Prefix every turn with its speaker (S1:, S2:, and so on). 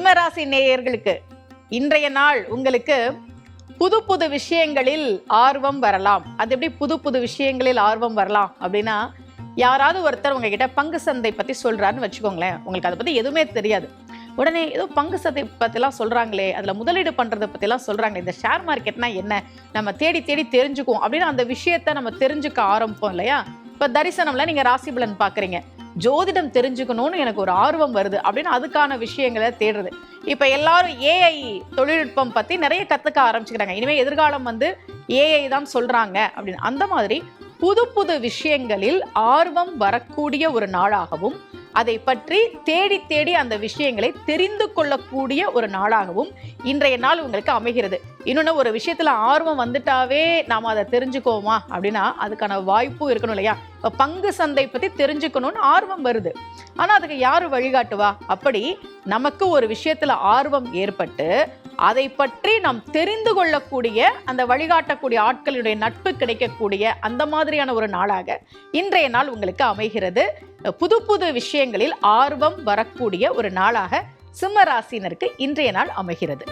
S1: சிம்மராசி நேயர்களுக்கு இன்றைய நாள் உங்களுக்கு புது புது விஷயங்களில் ஆர்வம் வரலாம். அது எப்படி புது புது விஷயங்களில் ஆர்வம் வரலாம் அப்படின்னா யாராவது ஒருத்தர் உங்ககிட்ட பங்கு சந்தை பத்தி சொல்றாருன்னு வச்சுக்கோங்களேன். உங்களுக்கு அதை பத்தி எதுவுமே தெரியாது. உடனே ஏதோ பங்கு சந்தை பற்றிலாம் சொல்றாங்களே அதுல முதலீடு பண்றதை பற்றிலாம் சொல்றாங்களே இந்த ஷேர் மார்க்கெட்னா என்ன? நம்ம தேடி தேடி தெரிஞ்சுக்குவோம் அப்படின்னு அந்த விஷயத்த நம்ம தெரிஞ்சுக்க ஆரம்பிப்போம் இல்லையா? இப்ப தரிசனம்ல நீங்க ராசி பலன் பாக்குறீங்க. ஜோதிடம் தெரிஞ்சுக்கணும்னு எனக்கு ஒரு ஆர்வம் வருது அப்படின்னு அதுக்கான விஷயங்களை தேடுறது. இப்போ எல்லாரும் ஏஐ தொழில்நுட்பம் பத்தி நிறைய கத்துக்க ஆரம்பிச்சுக்கிறாங்க. இனிமேல் எதிர்காலம் வந்து ஏஐ தான் சொல்றாங்க அப்படின்னு. அந்த மாதிரி புது புது விஷயங்களில் ஆர்வம் வரக்கூடிய ஒரு நாளாகவும் அதை பற்றி தேடி தேடி அந்த விஷயங்களை தெரிந்து கொள்ளக்கூடிய ஒரு நாளாகவும் இன்றைய நாள் உங்களுக்கு அமைகிறது. இன்னொன்று ஒரு விஷயத்துல ஆர்வம் வந்துட்டாவே நாம் அதை தெரிஞ்சுக்கோமா அப்படின்னா அதுக்கான வாய்ப்பும் இருக்கணும் இல்லையா? இப்போ பங்கு சந்தை பற்றி தெரிஞ்சுக்கணும்னு ஆர்வம் வருது. ஆனால் அதுக்கு யார் வழிகாட்டுவா? அப்படி நமக்கு ஒரு விஷயத்துல ஆர்வம் ஏற்பட்டு அதை பற்றி நாம் தெரிந்து கொள்ளக்கூடிய அந்த வழிகாட்டக்கூடிய ஆட்களுடைய நட்பு கிடைக்கக்கூடிய அந்த மாதிரியான ஒரு நாளாக இன்றைய நாள் உங்களுக்கு அமைகிறது. புது புது விஷயங்களில் ஆர்வம் வரக்கூடிய ஒரு நாளாக சிம்மராசினருக்கு இன்றைய நாள் அமைகிறது.